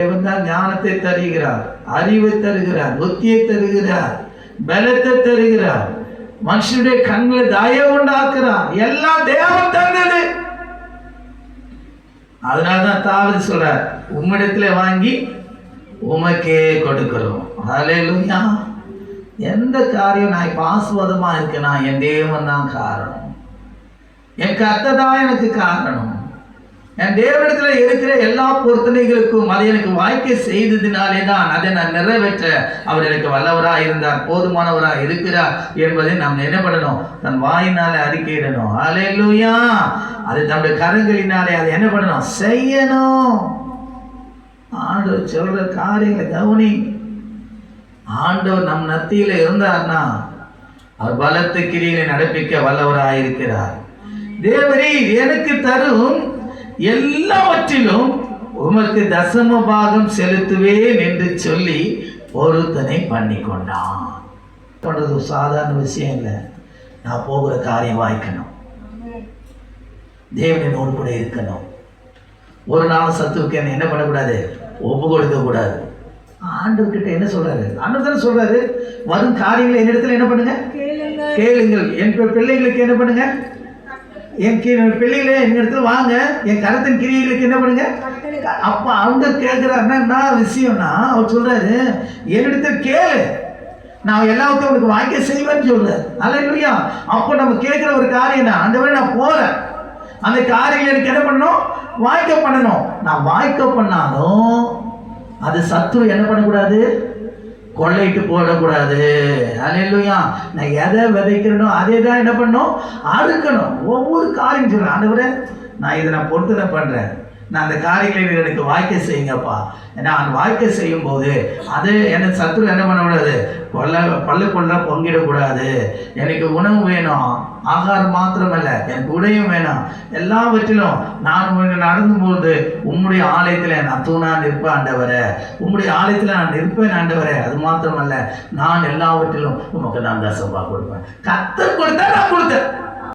தேவன் தான் ஞானத்தை தருகிறார் அறிவை தருகிறார் புத்தியை தருகிறார் பலத்தை தருகிறார். மனுஷனுடைய கண்களை தய உண்டாக்குறார் எல்லாம் தேவன் தந்தது. அதனாலதான் தாவது சொல்றார் உம்மிடத்துல வாங்கி உமக்கே கொடுக்கிறோம். ஹalleluya. எந்த காரியம் நான் இப்போ ஆசுவாதமாக இருக்கேனா? என் தேவன் தான் காரணம். என் கத்தை தான் எனக்கு காரணம். தேவனிடத்தில் இருக்கிற எல்லா பொருத்தனைகளுக்கும் அதை எனக்கு வாய்க்க செய்ததினாலே தான் அதை நான் நிறைவேற்ற அவர் எனக்கு வல்லவராக இருந்தார் போதுமானவராக இருக்கிறார் என்பதை நாம் என்ன பண்ணணும் தன் வாயினால் அறிக்கையிடணும். அலையிலுயா அது தன்னுடைய கரங்களினாலே அதை என்ன பண்ணணும்? செய்யணும். ஆண்டவர் சொல்ற காரியங்களை கவனி. ஆண்டவர் நம் நத்தியில இருந்தார்னா அவர் பலத்து கிரியை நடப்பிக்க வல்லவராக இருக்கிறார் தேவரீர் எனக்கு தரும் எல்லாவற்றிலும் உமக்கு தசம பாகம் செலுத்துவேன் என்று சொல்லி பொருத்தனை பண்ணி கொண்டான் பண்றது ஒரு சாதாரண விஷயம் இல்லை. நான் போகிற காரியம் வாய்க்கணும். தேவனின் கூட இருக்கணும். ஒரு நாள் சத்துவுக்கு என்ன பண்ணக்கூடாது? ஒப்பு கொடுக்க கூடாது. ஆண்டவர்கிட்ட என்ன சொல்றாரு? ஆண்டவர் தானே சொல்றாரு? வரும் காரியங்களை என்னிடத்துல என்ன பண்ணுங்க? கேளுங்கள். என் பிள்ளைகளுக்கு என்ன பண்ணுங்க? என் கி- பிள்ளைகளே எங்கள் இடத்துல வாங்க. என் கரத்தின் கிரியைகளுக்கு என்ன பண்ணுங்க? அப்ப அவங்க கேட்கிறாருன்னா என்ன விஷயம்னா அவர் சொல்றாரு என்னிடத்த கேளு. நான் எல்லாத்தையும் உனக்கு வாய்க்க செய்வேன்னு சொல்லு நல்ல இல்லையா அப்போ நம்ம கேட்குற ஒரு காரியம் என்ன? அந்த மாதிரி நான் போறேன். அந்த காரியங்கள் எனக்கு என்ன பண்ணணும்? வாய்க்க பண்ணணும். நான் வாய்க்க பண்ணாலும் அது சத்துரு என்ன பண்ணக்கூடாது? கொள்ளைட்டு போடக்கூடாது. அல்லையா நான் எதை விதைக்கிறனோ அதே தான் என்ன பண்ணணும் அறுக்கணும். ஒவ்வொரு காரியம் சொல்கிறேன் ஆண்டவரே நான் இதை நான் பொறுத்தனை பண்ணுறேன் நான் அந்த காரியங்களை எனக்கு வாய்க்க செய்யுங்கப்பா. நான் வாய்க்க செய்யும் போது அது எனக்கு சத்துரு என்ன பண்ணக்கூடாது கொல்ல பல்லு கொள்ள பொங்கிடக்கூடாது. எனக்கு உணவு வேணும். ஆகாரம் மாத்திரமல்ல எனக்கு உடையும் வேணும். எல்லாவற்றிலும் நான் உங்க உம்முடைய ஆலயத்தில் நான் தூணா நிற்பேன் ஆண்டவரே. உம்முடைய ஆலயத்தில் நான் நிற்பேன் ஆண்டவரே. அது மாத்திரமல்ல நான் எல்லாவற்றிலும் உமக்கு நான் தசம்பா கொடுப்பேன். கத்த கொடுத்தா நான் கொடுத்தேன்.